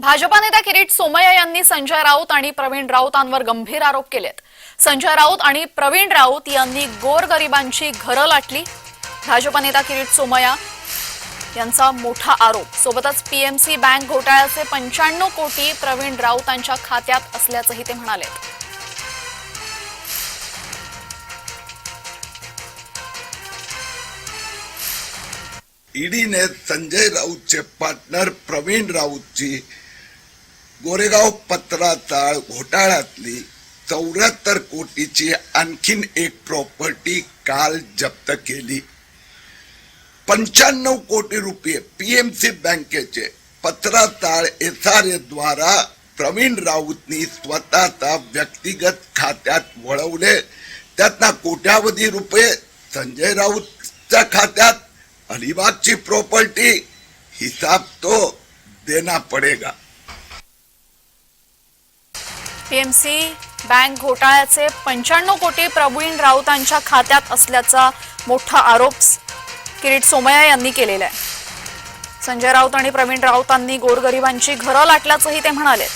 भाजपा नेता किरीट सोमय्या यांनी संजय राऊत आणि प्रवीण राऊतांवर गंभीर आरोप केलेत. संजय राऊत आणि प्रवीण राऊत यांनी गोरगरिबांची घरं लाटली. भाजपा नेता किरीट सोमय्या यांचा मोठा आरोप. सोबतच पीएमसी बँक घोटाळ्याचे पंच्याण्णव कोटी प्रवीण राऊतांच्या खात्यात असल्याचंही ते म्हणाले ईडीने संजय राऊतचे पार्टनर प्रवीण राऊतची गोरेगाव पत्राचाळ घोटाळ्यातली चौऱ्याहत्तर कोटीची आणखीन एक प्रॉपर्टी काल जप्त केली. पंच्याण्णव कोटी रुपये पीएमसी बँकेचे पत्राचाळ एस आर ए द्वारा प्रवीण राऊतनी स्वतःचा व्यक्तिगत खात्यात वळवले. त्यातना कोट्यावधी रुपये संजय राऊतच्या खात्यात. अलिबागची प्रॉपर्टी हिसाब तो देना पडेगा. पीएमसी बँक घोटाळ्याचे पंच्याण्णव कोटी प्रवीण राऊतांच्या खात्यात असल्याचा मोठा आरोप किरीट सोमय्या यांनी केलेला आहे. संजय राऊत आणि प्रवीण राऊतांनी गोरगरिबांची घरं लाटल्याचंही ते म्हणाले.